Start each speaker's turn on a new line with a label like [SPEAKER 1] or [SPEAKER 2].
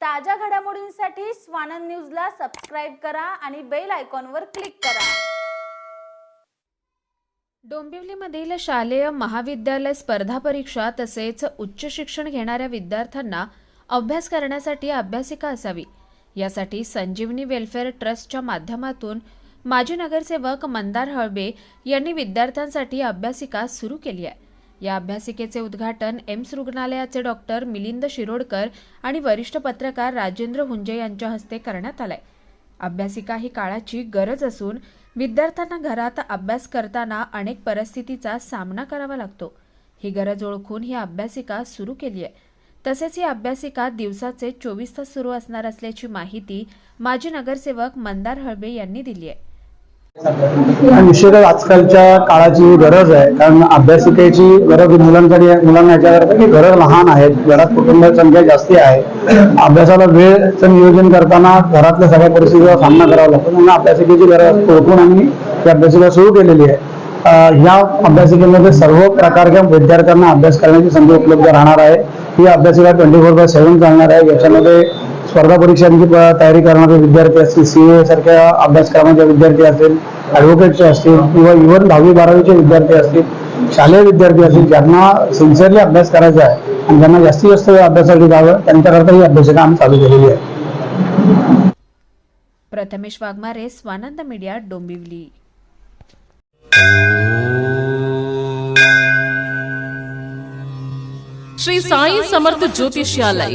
[SPEAKER 1] ताज्या घडामोडींसाठी स्वानंद न्यूजला सबस्क्राईब करा आणि बेल आयकॉनवर क्लिक करा.
[SPEAKER 2] डोंबिवलीमधील शालेय महाविद्यालय स्पर्धा परीक्षा तसेच उच्च शिक्षण घेणाऱ्या विद्यार्थ्यांना अभ्यास करण्यासाठी अभ्यासिका असावी. यासाठी संजीवनी वेलफेअर ट्रस्टच्या माध्यमातून माजी नगरसेवक मंदार हळबे यांनी विद्यार्थ्यांसाठी अभ्यासिका सुरू केली आहे. या अभ्यासिकेचे उद्घाटन एम्स रुग्णालयाचे डॉक्टर मिलिंद शिरोडकर आणि वरिष्ठ पत्रकार राजेंद्र हुंजे यांच्या हस्ते करण्यात आलाय. अभ्यासिका ही काळाची गरज असून विद्यार्थ्यांना घरात अभ्यास करताना अनेक परिस्थितीचा सामना करावा लागतो. ही गरज ओळखून ही अभ्यासिका सुरू केली आहे. तसेच ही अभ्यासिका दिवसाचे चोवीस तास सुरू असणार असल्याची माहिती माजी नगरसेवक मंदार हळबे यांनी दिली आहे.
[SPEAKER 3] निश्चितच आजकालच्या काळाची गरज आहे. कारण अभ्यासिकेची गरज मुलांसाठी मुलांना याच्याकरता की घरं लहान आहेत. घरात कुटुंब संख्या जास्ती आहे. अभ्यासाला वेळचं नियोजन करताना घरातल्या सगळ्या परिस्थितीचा सामना करावा लागतो. म्हणून अभ्यासिकेची गरज ओळखून आम्ही ही अभ्यासिका सुरू केलेली आहे. या अभ्यासिकेमध्ये सर्व प्रकारच्या विद्यार्थ्यांना अभ्यास करण्याची संधी उपलब्ध राहणार आहे. ही अभ्यासिका ट्वेंटी फोर बाय सेव्हन चालणार आहे. याच्यामध्ये स्पर्धा परीक्षांची तयारी करणारे विद्यार्थी असतील सी ए सारख्या अभ्यासक्रमाचे विद्यार्थी असतील ॲडव्होकेटचे असतील किंवा इव्हन दहावी बारावीचे विद्यार्थी असतील शालेय विद्यार्थी असतील ज्यांना सिन्सिअरली अभ्यास करायचा आहे आणि ज्यांना जास्तीत जास्त वेळ अभ्यासासाठी जावं त्यांच्याकरता ही अभ्यासिका आम्ही चालू केलेली आहे
[SPEAKER 2] प्रथमेश वाघमारे स्वानंद मीडिया डोंबिवली.
[SPEAKER 4] श्री साई समर्थ ज्योतिष्यालय